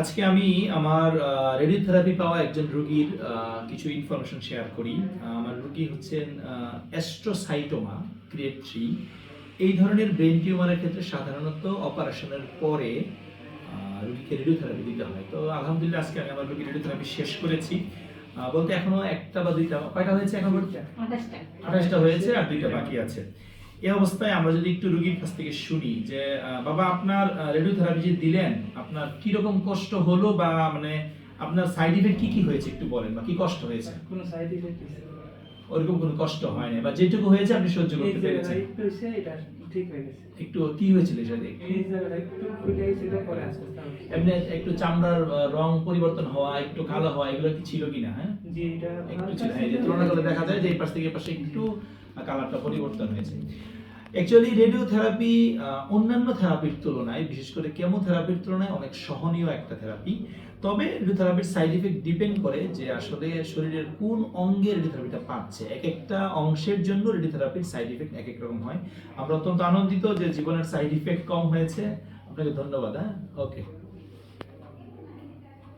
আজকে আমি আমার রেডিওথেরাপি পাওয়া একজন রোগীর কিছু ইনফরমেশন শেয়ার করি। আমার রুগী হচ্ছেন অ্যাস্ট্রোসাইটোমা ক্রিয়েট থ্রি এই ধরনের ব্রেন টিউমারের ক্ষেত্রে সাধারণত অপারেশনের পরে রুগীকে রেডিওথেরাপি দিতে হয়। তো আলহামদুলিল্লাহ আজকে আমি আমার রোগীর রেডিওথেরাপি শেষ করেছি। বলতে এখনও একটা বা দুইটা কয়টা হয়েছে এখন? আঠাশটা হয়েছে আর দুইটা বাকি আছে। এই অবস্থায় আমরা যদি একটু রুগীর কাছ থেকে শুনি যে বাবা আপনার রেডিওথেরাপি যে দিলেন আপনার কি রকম কষ্ট হলো বা মানে আপনার সাইড ইফেক্ট কি কি হয়েছে একটু বলেন বা কি কষ্ট হয়েছে? কোনো সাইড ইফেক্ট ওরকম কোনো কষ্ট হয় না বা যেটুকু হয়েছে আপনি সহ্য করতে পেরেছেন। এটা ঠিক হয়ে গেছে। একটু কি হয়েছিল সেটা এই জায়গাটা একটু ফুলে গেছে পরে আস্তে আস্তে এমনি একটু চামড়ার রং পরিবর্তন হওয়া একটু কালো হওয়া এগুলো কি ছিল কিনা হ্যাঁ? জি এটা একটু ছিল। হ্যাঁ, এই যে তুলনা করে দেখা যায় যে এই পাশ থেকে এই পাশে একটু কালারটা পরিবর্তন হয়েছে। অ্যাকচুয়ালি রেডিওথেরাপি অন্যান্য থেরাপির তুলনায়, বিশেষ করে কেমোথেরাপির তুলনায় অনেক সহনীয় একটা থেরাপি তবে রেডিওথেরাপির সাইড ইফেক্ট ডিপেন্ড করে যে আসলে শরীরের কোন অঙ্গে রেডিওথেরাপিটা পাচ্ছে। এক একটা অংশের জন্য রেডিওথেরাপির সাইড ইফেক্ট এক এক রকম হয়। আমরা অত্যন্ত আনন্দিত যে জীবনের সাইড ইফেক্ট কম হয়েছে। আপনাকে ধন্যবাদ হ্যাঁ? ওকে